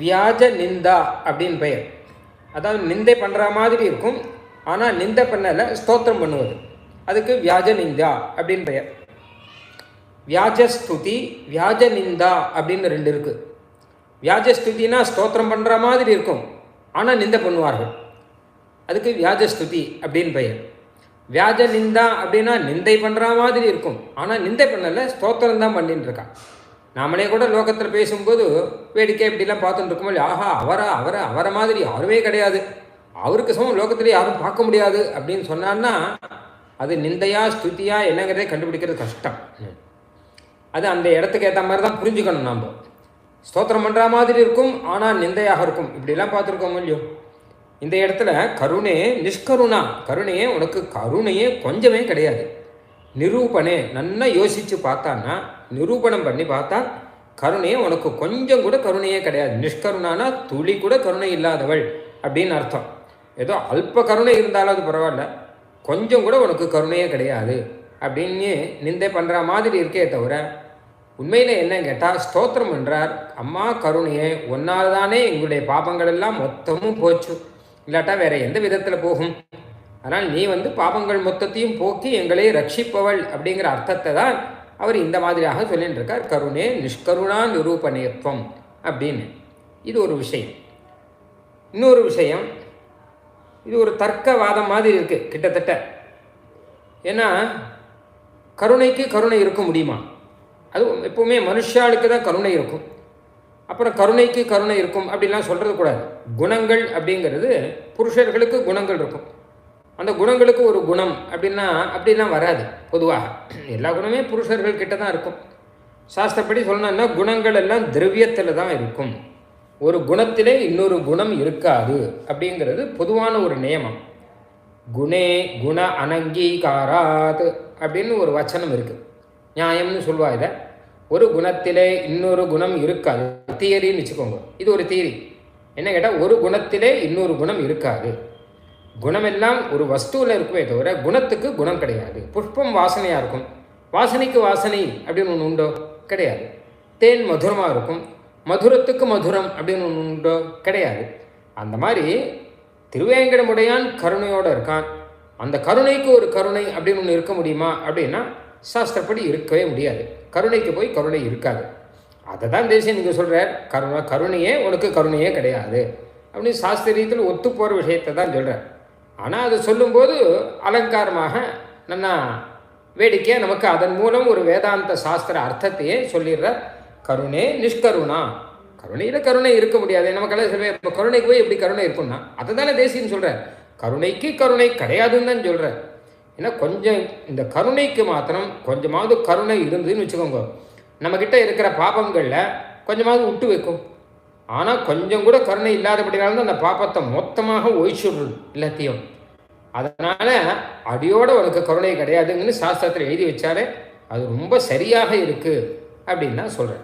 வியாஜ நிந்தா அப்படின்னு பெயர். அதாவது நிந்தை பண்ணுற மாதிரி இருக்கும். ஆனால் நிந்தை பண்ணல ஸ்தோத்திரம் பண்ணுவது. அதுக்கு வியாஜ நிந்தா அப்படின்னு பெயர். வியாஜஸ்துதி வியாஜ நிந்தா அப்படின்னு ரெண்டு இருக்குது வியாஜஸ்துதினா ஸ்தோத்திரம் பண்ணுற மாதிரி இருக்கும். ஆனால் நிந்தை பண்ணுவார்கள். அதுக்கு வியாஜஸ்துதி அப்படின்னு பெயர். வியாஜ நிந்தா அப்படின்னா நிந்தை பண்ணுற மாதிரி இருக்கும். ஆனால் நிந்தை பண்ணலை ஸ்தோத்திரம் தான் பண்ணிட்டு இருக்கான் நாமளே கூட லோகத்தில் பேசும்போது வேடிக்கை இப்படிலாம் பார்த்துட்டு இருக்கோம் இல்லையா? ஆஹா அவரா அவரை அவரை மாதிரி யாருமே கிடையாது. அவருக்கு சமம் லோகத்திலே யாரும் பார்க்க முடியாது அப்படின்னு சொன்னான்னா அது நிந்தையா ஸ்துதியா என்னங்கிறதே கண்டுபிடிக்கிறது கஷ்டம். அது அந்த இடத்துக்கு ஏற்ற மாதிரி தான் புரிஞ்சுக்கணும் நாம். ஸ்தோத்திரம் பண்ணுற மாதிரி இருக்கும் ஆனால் நிந்தையாக இருக்கும். இப்படிலாம் பார்த்துருக்கோம் இல்லையோ? இந்த இடத்துல கருணே நிஷ்கருணா. கருணையே உனக்கு கருணையே கொஞ்சமே கிடையாது. நிரூபணே நன்னா யோசித்து பார்த்தான்னா நிரூபணம் பண்ணி பார்த்தா கருணையே உனக்கு கொஞ்சம் கூட கருணையே கிடையாது. நிஷ்கருணானா துளி கூட கருணை இல்லாதவள் அப்படின்னு அர்த்தம். ஏதோ அல்ப கருணை இருந்தாலும் அது பரவாயில்ல. கொஞ்சம் கூட உனக்கு கருணையே கிடையாது அப்படின்னு நிந்தை பண்ணுற மாதிரி இருக்கே தவிர உண்மையில் என்ன கேட்டால் ஸ்தோத்திரம் என்றார் அம்மா கருணையே ஒன்னால் தானே எங்களுடைய பாபங்கள் எல்லாம் மொத்தமும் போச்சு. இல்லாட்டா வேற எந்த விதத்தில் போகும்? ஆனால் நீ வந்து பாபங்கள் மொத்தத்தையும் போக்கி எங்களை ரட்சிப்பவள் அப்படிங்கிற அர்த்தத்தை தான் அவர் இந்த மாதிரியாக சொல்லிட்டு இருக்கார் கருணே நிஷ்கருணா நிரூபணேத்வம் அப்படின்னு. இது ஒரு விஷயம். இன்னொரு விஷயம் இது ஒரு தர்க்கவாதம் மாதிரி இருக்குது கிட்டத்தட்ட. ஏன்னா கருணைக்கு கருணை இருக்க முடியுமா? அது எப்போவுமே மனுஷாளுக்கு தான் கருணை இருக்கும். அப்புறம் கருணைக்கு கருணை இருக்கும் அப்படிலாம் சொல்கிறது கூடாது. குணங்கள் அப்படிங்கிறது புருஷர்களுக்கு குணங்கள் இருக்கும். அந்த குணங்களுக்கு ஒரு குணம் அப்படின்னா அப்படிலாம் வராது பொதுவாக. எல்லா குணமே புருஷர்கள் கிட்ட தான் இருக்கும். சாஸ்திரப்படி சொல்லணும்னா குணங்கள் எல்லாம் திரவியத்தில் தான் இருக்கும். ஒரு குணத்திலே இன்னொரு குணம் இருக்காது அப்படிங்கிறது பொதுவான ஒரு நியமம். குணே குண அனங்கீகாராத் அப்படின்னு ஒரு வச்சனம் இருக்குது நியாயம்னு சொல்லுவா இதை. ஒரு குணத்திலே இன்னொரு குணம் இருக்காது. தியரின்னு வச்சுக்கோங்க. இது ஒரு தியரி. என்ன கேட்டால் ஒரு குணத்திலே இன்னொரு குணம் இருக்காது. குணமெல்லாம் ஒரு வஸ்துவில் இருக்குமே தவிர குணத்துக்கு குணம் கிடையாது. புஷ்பம் வாசனையாக இருக்கும். வாசனைக்கு வாசனை அப்படின்னு ஒன்று உண்டோ? கிடையாது. தேன் மதுரமாக இருக்கும். மதுரத்துக்கு மதுரம் அப்படின்னு ஒன்று உண்டோ? கிடையாது. அந்த மாதிரி திருவேங்கடமுடையான் கருணையோடு இருக்கான். அந்த கருணைக்கு ஒரு கருணை அப்படின்னு ஒன்று இருக்க முடியுமா? அப்படின்னா சாஸ்திரப்படி இருக்கவே முடியாது. கருணைக்கு போய் கருணை இருக்காது. அதை தான் தேசியம் நீங்கள் சொல்கிறார் கருணை கருணையே உனக்கு கருணையே கிடையாது. அப்படின்னு சாஸ்திரியத்தில் ஒத்து போகிற விஷயத்தை தான் சொல்கிறார் ஆனால் அதை சொல்லும்போது அலங்காரமாக நன்னா வேடிக்கையாக நமக்கு அதன் மூலம் ஒரு வேதாந்த சாஸ்திர அர்த்தத்தையே சொல்லிடுறார். கருணே நிஷ்கருணா. கருணையில் கருணை இருக்க முடியாது. நமக்கெல்லாம் சொல்லுவேன் இப்போ கருணைக்கு போய் எப்படி கருணை இருக்கும்னா? அதை தானே தேசியன்னு சொல்கிறார் கருணைக்கு கருணை கிடையாதுன்னு தான் சொல்கிறார் ஏன்னா கொஞ்சம் இந்த கருணைக்கு மாத்திரம் கொஞ்சமாவது கருணை இருந்ததுன்னு வச்சுக்கோங்க. நம்மக்கிட்ட இருக்கிற பாபங்களில் கொஞ்சமாவது விட்டு வைக்கும். ஆனால் கொஞ்சம் கூட கருணை இல்லாதபடினால தான் அந்த பாப்பத்தை மொத்தமாக ஒழிச்சுடுறது எல்லாத்தையும். அதனால் அடியோட உனக்கு கருணை கிடையாதுங்கன்னு சாஸ்திரத்தில் எழுதி வச்சாலே அது ரொம்ப சரியாக இருக்குது அப்படின்னு நான் சொல்கிறேன்